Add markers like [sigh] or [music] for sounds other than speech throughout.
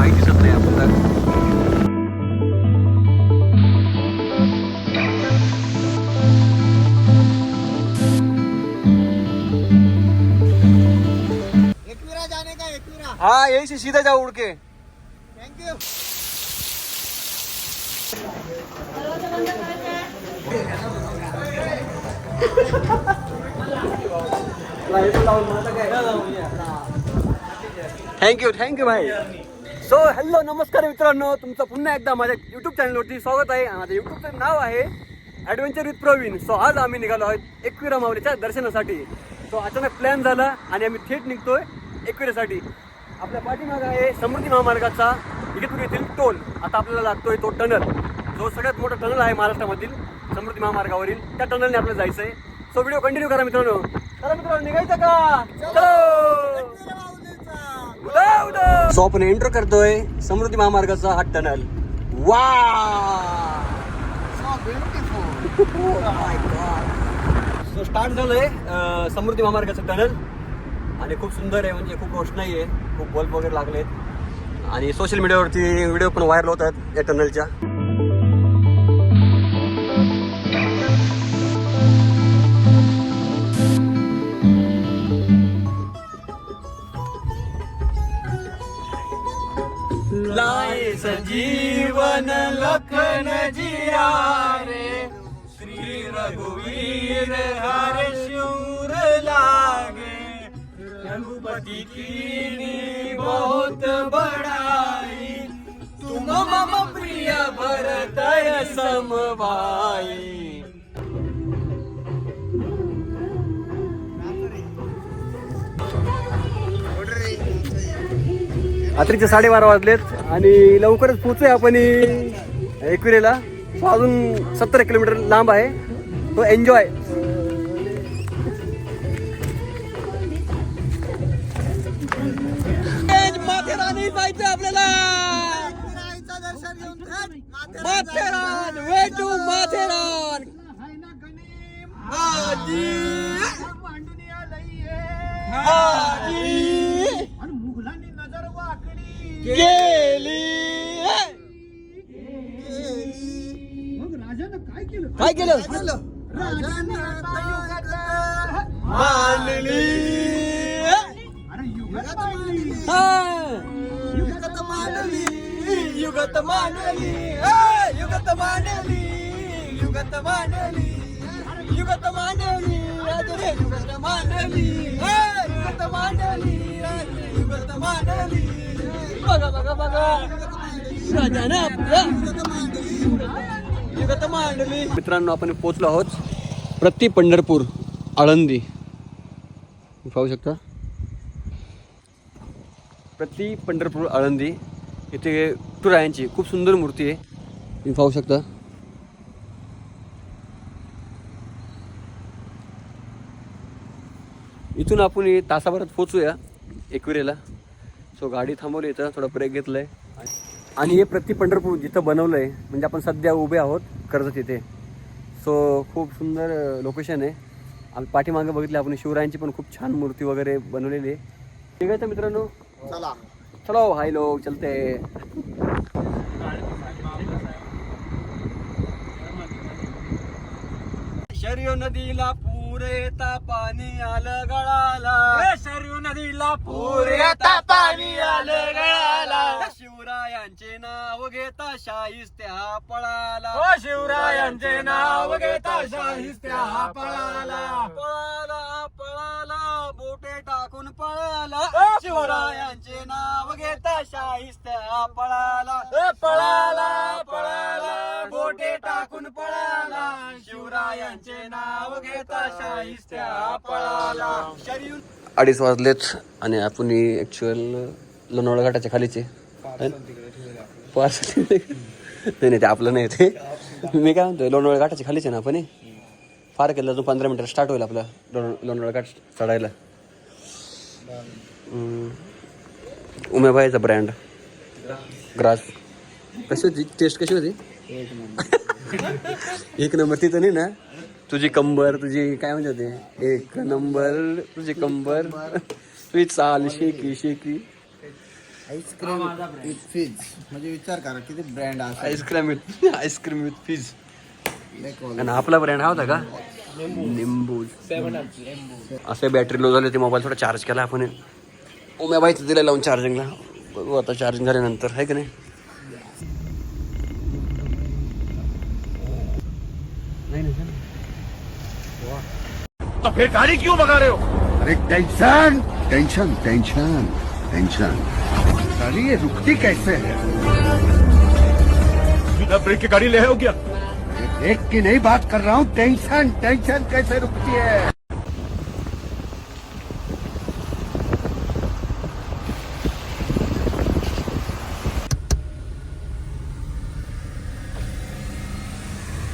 काही दिसत नाही आपण तर हाँ यही से सीधा जाओ उड़ के thank you thank you thank you भाई. सो हॅलो नमस्कार मित्रांनो. तुमचं पुन्हा एकदा माझ्या युट्यूब चॅनलवरती स्वागत आहे. माझ्या युट्यूबचं नाव आहे ॲडव्हेंचर विथ प्रवीण सो आज आम्ही निघालो आहोत एकविरा माऊलीच्या दर्शनासाठी. सो अचानक प्लॅन झाला आणि आम्ही थेट निघतोय एकविरासाठी. आपल्या पाठीमाग आहे समृद्धी महामार्गाचा इगतपूर येथील टोल. आता आपल्याला लागतोय तो टनल. जो सगळ्यात मोठा टनल आहे महाराष्ट्रामधील समृद्धी महामार्गावरील. त्या टनलने आपल्याला जायचं आहे सो व्हिडिओ कंटिन्यू करा मित्रांनो. चला मित्रांनो निघायचं का? चलो! सो आपण एंटर करतोय समृद्धी महामार्गाचा हा टनल वा सो स्टार्ट झालंय समृद्धी महामार्गाचं टनल आणि खूप सुंदर आहे म्हणजे खूप रोषणाई आहे. खूप बल्ब वगैरे लागलेत. आणि सोशल मीडियावरती व्हिडिओ पण व्हायरल होतात या टनलच्या लखन जिया रे श्री रघुवीर हर शूर लागे। रघुपति की बहुत बड़ाई तुम मम प्रिय भरत समवाई। रात्रीचे साडेबारा वाजलेत आणि लवकरच पोचूया आपण एकविरेला तो अजून सत्तर किलोमीटर लांब आहे. तो एन्जॉय आपल्याला एकविराईचं दर्शन घेऊन थेट माथेरान. Way to Matheran. हाय ना गणिम आजी मांडून आलंय आजी आणि मुघलांनी नजर वाकडी. मांडली युगत मांडली युगत मांडली युगत युगत मांडली राजरे युगत मांडली युगत राजरे युगत बघा बघा बघा राजाने आपल्या युगत मांडली मित्रांनो आपण पोचलो आहोत प्रति पंढरपूर आळंदी. पाहू शकता? प्रति पंढरपूर आळंदी इथे विठुरायांची खूप सुंदर मूर्ती आहे. तुम्ही पाहू शकता. इथून आपण तासाभरात पोचूया एकविरेला. सो गाडी थांबवली इथं थोडा ब्रेक घेतलाय. आणि हे प्रति पंढरपूर जिथं बनवलं आहे म्हणजे आपण सध्या उभे आहोत कर्जत इथे. सो खूप सुंदर लोकेशन आहे. आम्ही पाठीमागे बघितलं आपण शिवरायांची पण खूप छान मूर्ती वगैरे बनवलेली आहे. ठीक आहे तर मित्रांनो चला. चलो भाई लोग चलते शर्यो नदीला पूर येता पाणी आलं गळाला. शर्यो नदीला पूर येता पाणी आलं गळाला. शिवरायांचे नाव घेता शाहिस्त्या पळाला. शिवरायांचे नाव घेता शाहिस्त्या पळाला पळाला. पळाला. पळाला शिवरायांचे नाव घेता शाहिस्त्या पळाला. पळाला पळाला बोटे टाकून पळाला. शिवरायांचे नाव घेता शाहिस्त्या पळाला. अडीच वाजलेत आणि आपण ऍक्च्युअल लोणावळा घाटाच्या खालीचे. पार्सल नाही. नाही ते आपलं नाही ते. मी काय म्हणतोय लोणावळा घाटाच्या खालीच आहे ना आपण. फार केलं अजून पंधरा मिनिटं स्टार्ट होईल आपलं लोण लोणावळा घाट चढायला. उमेबाईचा ब्रँड ग्रास. कशी होती? टेस्ट कशी होती? [laughs] एक नंबर तिथं नाही ना? तुझी कंबर तुझी काय म्हणते होते? एक नंबर तुझी कंबर. तुझी चाल शेकी शेकी आईस्क्रीम विथ फिज म्हणजे विचार करा किती brand ice cream with ice cream with fizz आणि आपला ब्रँड हा होता का? लिंबू. असे बॅटरी लो झाले ते मोबाईल थोडा चार्ज केला आपण. ओम्याबाईचं दिलं लावून चार्जिंगला बघू आता चार्जिंग झाल्यानंतर आहे की नाही? नाही नाही झालं. अरे टेंशन टेंशन टेंशन टेंशन गाड़ी ये रुकती कैसे है? बिना ब्रेक की गाड़ी ले हो गया देख की नहीं बात कर रहा हूँ टेंशन टेंशन कैसे रुकती है?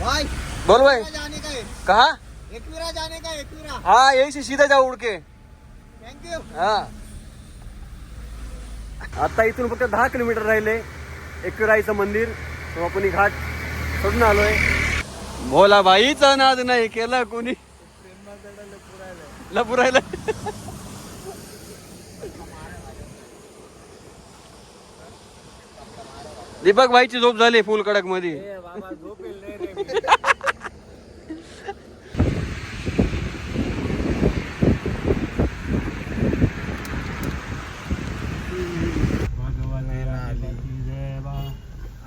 भाई बोल भाई। जाने का है। कहा? एकविरा जाने का एकविरा। हाँ यही से सीधा जाऊ उड़ के। थँक यू हा। आता इथून फक्त दहा किलोमीटर राहिले एकविराईचं मंदिर तो आपण घाट सोडून आलोय. भोला बाईचा नाद नाही केला कोणी. लपुरायला दीपक भाईची झोप झाली फुल कडकमध्ये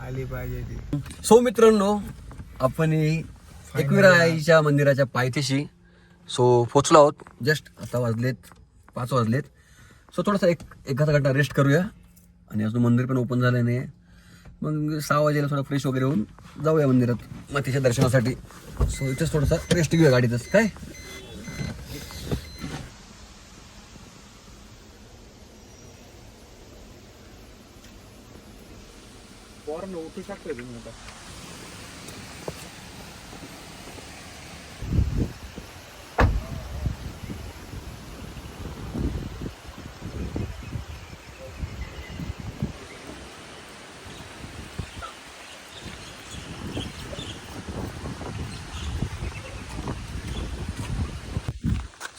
आली पाहिजे ती. सो मित्रांनो आपण एकविरा आईच्या मंदिराच्या पायथ्याशी. सो पोचलो आहोत. जस्ट आता वाजलेत पाच वाजलेत. सो थोडासा एक एखादा घंटा रेस्ट करूया. आणि अजून मंदिर पण ओपन झालं नाही मग सहा वाजेला थोडा फ्रेश वगैरे होऊन जाऊया मंदिरात मातीच्या दर्शनासाठी. सो इथेच थोडासा रेस्ट घेऊया गाडीतच. काय?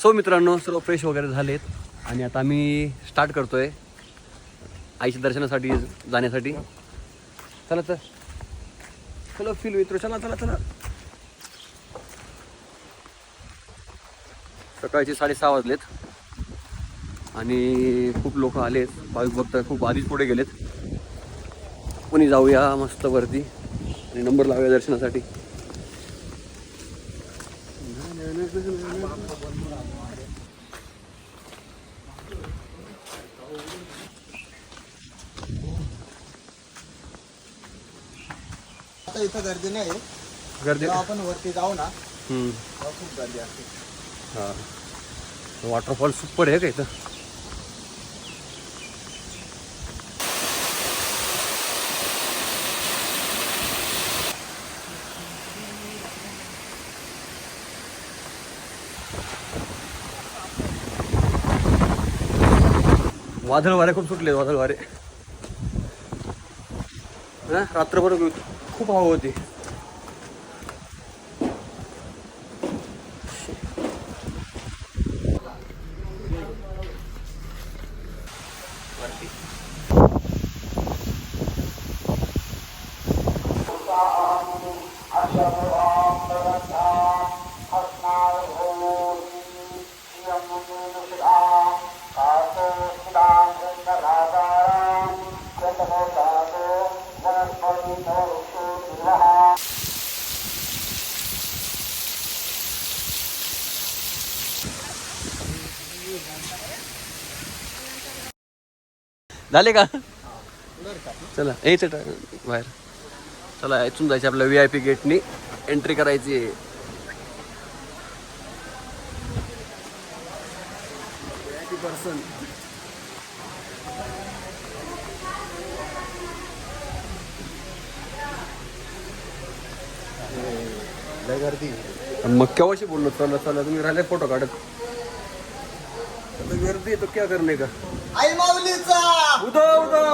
सो मित्रांनो सर्व फ्रेश वगैरे झालेत. आणि आता आम्ही स्टार्ट करतोय आईच्या दर्शनासाठी जाण्यासाठी. चला तर. चला फील मित्र चला चला चला. सकाळचे साडेसहा वाजलेत. आणि खूप लोक आलेत. भाविक भक्त खूप आधीच पुढे गेलेत. कोणी जाऊया मस्त वरती. आणि नंबर लावूया दर्शनासाठी. आता इथं गर्दी नाही. गर्दी जेव्हा आपण वरती जाऊ ना. तेव्हा खूप गर्दी असते हा वॉटरफॉल सुपर आहे का इथं वादळ वारे खूप सुटले वादळ वारे रात्रभर खूप हवा होती. झाले का? चला यायचं बाहेर. चला इथून जायचं आपल्या व्ही आय पी गेटनी एंट्री करायची आहे. पर्सन गर्दी मग केव्हाशी बोललो? चला चला तुम्ही राहिले फोटो काढत. गर्दी आहे तो क्या करणे का? आई माऊलीचा! उदो उदो.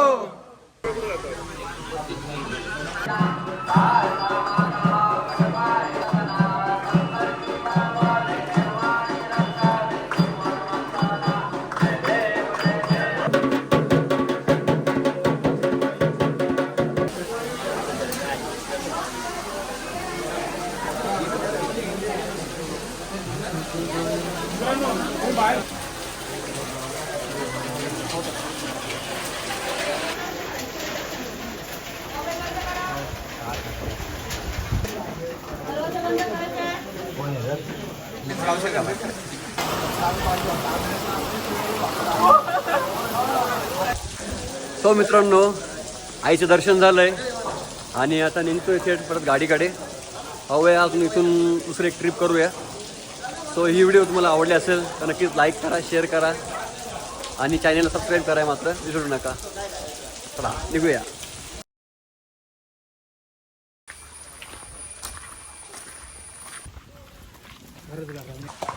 सो मित्रांनो आईचं दर्शन झालंय आणि आता निघतोय थेट परत गाडीकडे. पाहूया अजून इथून दुसरी एक ट्रिप करूया. सो ही व्हिडिओ तुम्हाला आवडली असेल तर नक्कीच लाईक करा शेअर करा आणि चॅनलला सबस्क्राईब करा मात्र विसरू नका. चला निघूया. Hadi bakalım.